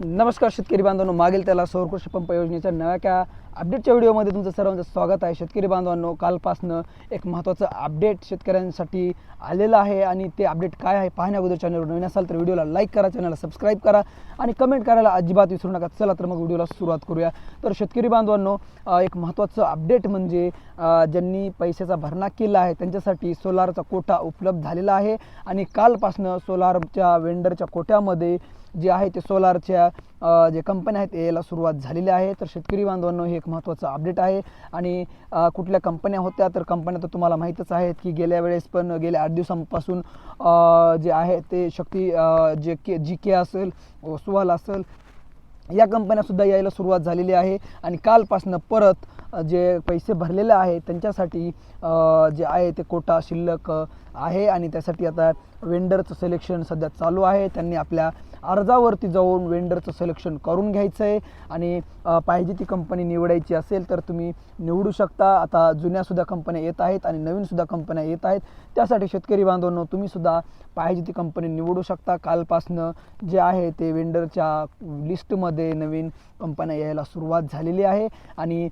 नमस्कार शेतकरी बांधवांनो. मागील त्याला सौर कृषी पंप योजनेच्या नव्या अपडेटच्या व्हिडिओमध्ये तुमचं सर्वांचं स्वागत आहे. शेतकरी बांधवांनो कालपासनं एक महत्त्वाचं अपडेट शेतकऱ्यांसाठी आलेलं आहे आणि ते अपडेट काय आहे पाहण्या अगोदर चॅनलवर नवीन असाल तर व्हिडिओला लाईक करा चॅनलला सबस्क्राईब करा आणि कमेंट करायला अजिबात विसरू नका. चला तर मग व्हिडिओला सुरुवात करूया. तर शेतकरी बांधवांनो एक महत्त्वाचं अपडेट म्हणजे ज्यांनी पैशाचा भरणा केला आहे त्यांच्यासाठी सोलारचा कोटा उपलब्ध झालेला आहे. आणि कालपासनं सोलारच्या वेंडरच्या कोट्यामध्ये जे आहे ते सोलारच्या जे कंपन्या आहेत याला सुरुवात झालेली आहे. तर शेतकरी बांधवांनो हे एक महत्त्वाचं अपडेट आहे. आणि कुठल्या कंपन्या होत्या तर कंपन्या तर तुम्हाला माहीतच आहेत की गेल्या वेळेस पण गेल्या आठ दिवसांपासून जे आहे ते शक्ती जे के जी के असेल सुवाल असेल या कंपन्यासुद्धा यायला सुरुवात झालेली आहे. आणि कालपासनं परत जे पैसे भरलेले आहे त्यांच्यासाठी जे आहे ते कोटा शिल्लक आहे. आणि त्यासाठी आता वेंडरचं सिलेक्शन सध्या चालू आहे. त्यांनी आपल्या अर्जावरती जाऊन वेंडरचं सिलेक्शन करून घ्यायचं आहे आणि पाहिजे ती कंपनी निवडायची असेल तर तुम्ही निवडू शकता. आता जुन्यासुद्धा कंपन्या येत आहेत आणि नवीनसुद्धा कंपन्या येत आहेत. त्यासाठी शेतकरी बांधवांनो तुम्हीसुद्धा पाहिजे ती कंपनी निवडू शकता. कालपासनं जे आहे ते वेंडरच्या लिस्टमध्ये नवीन कंपन्या यायला सुरुवात झालेली आहे. आणि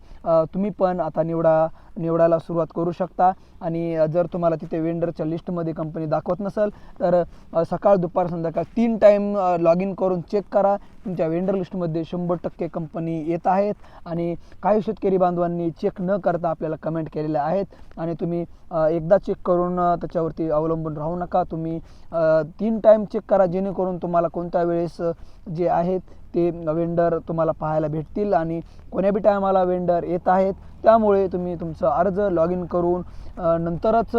तुम्ही पण आता निवडा निवडायला सुरुवात करू शकता. आणि जर तुम्हाला तिथे वेंडरच्या लिस्टमध्ये कंपनी दाखवत नसेल तर सकाळ दुपार संध्याकाळ तीन टाईम लॉग इन करून चेक करा. तुमच्या वेंडर लिस्टमध्ये शंभर टक्के कंपनी येत आहेत आणि काही शेतकरी बांधवांनी चेक न करता आपल्याला कमेंट केलेल्या आहेत. आणि तुम्ही एकदा चेक करून त्याच्यावरती अवलंबून राहू नका. तुम्ही तीन टाईम चेक करा जेणेकरून तुम्हाला कोणत्या वेळेस जे आहेत ते वेंडर तुम्हाला पाहायला भेटतील आणि कोण्याबी टायमाला वेंडर येत आहेत त्यामुळे तुम्ही तुमचं अर्ज लॉग इन करून नंतरच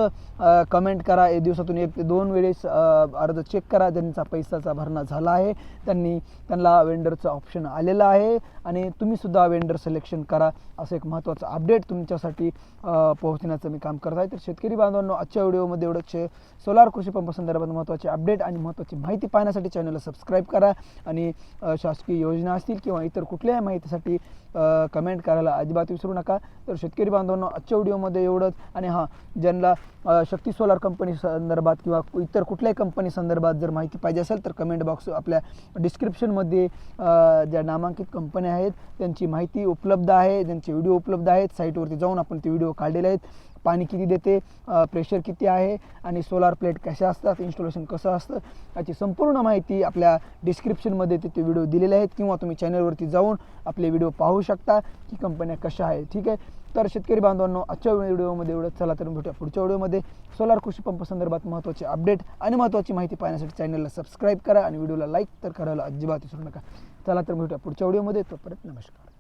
कमेंट करा. एक दिवसातून एक ते दोन वेळेस अर्ज चेक करा. ज्यांचा पैशाचा भरणा झाला आहे त्यांनी त्यांना वेंडरचं ऑप्शन आलेलं आहे आणि तुम्हीसुद्धा वेंडर सिलेक्शन करा असं एक महत्त्वाचं अपडेट तुमच्यासाठी पोहोचण्याचं मी काम करत आहे. तर शेतकरी बांधवांनो आजच्या व्हिडिओमध्ये एवढंच सोलार कृषी पंप संदर्भात महत्त्वाचे अपडेट आणि महत्त्वाची माहिती पाहण्यासाठी चॅनलला सबस्क्राईब करा आणि शासकीय योजना असतील किंवा इतर कुठल्याही माहितीसाठी कमेंट करायला अजिबात विसरू नका. तर शेतकरी बांधवांनो आजच्या व्हिडिओमध्ये एवढंच आणि हां ज्यांना शक्ती सोलार कंपनी संदर्भात किंवा इतर कुठल्याही कंपनी संदर्भात जर माहिती पाहिजे असेल तर कमेंट बॉक्स आपल्या डिस्क्रिप्शनमध्ये ज्या नामांकित कंपन्या आहेत त्यांची माहिती उपलब्ध आहे त्यांचे व्हिडिओ उपलब्ध आहेत साईटवरती जाऊन आपण ते व्हिडिओ काढलेले आहेत. पाणी किती देते प्रेशर किती आहे आणि सोलार प्लेट कशा असतात इन्स्टॉलेशन कसं असतं याची संपूर्ण माहिती आपल्या डिस्क्रिप्शनमध्ये तिथे व्हिडिओ दिलेले आहेत. किंवा तुम्ही चॅनलवरती जाऊन आपले व्हिडिओ पाहू शकता की कंपन्या कशा आहेत ठीक आहे? तर शेतकरी बांधवांनो आजच्या व्हिडिओमध्ये एवढं चला तर भेटूया पुढच्या व्हिडिओमध्ये सोलार कृषी पंप संदर्भात महत्त्वाचे अपडेट आणि महत्त्वाची माहिती पाहण्यासाठी चॅनलला सबस्क्राईब करा आणि व्हिडिओला लाईक तर करायला अजिबात विसरू नका. चला तर भेटूया पुढच्या व्हिडिओमध्ये तोपर्यंत नमस्कार.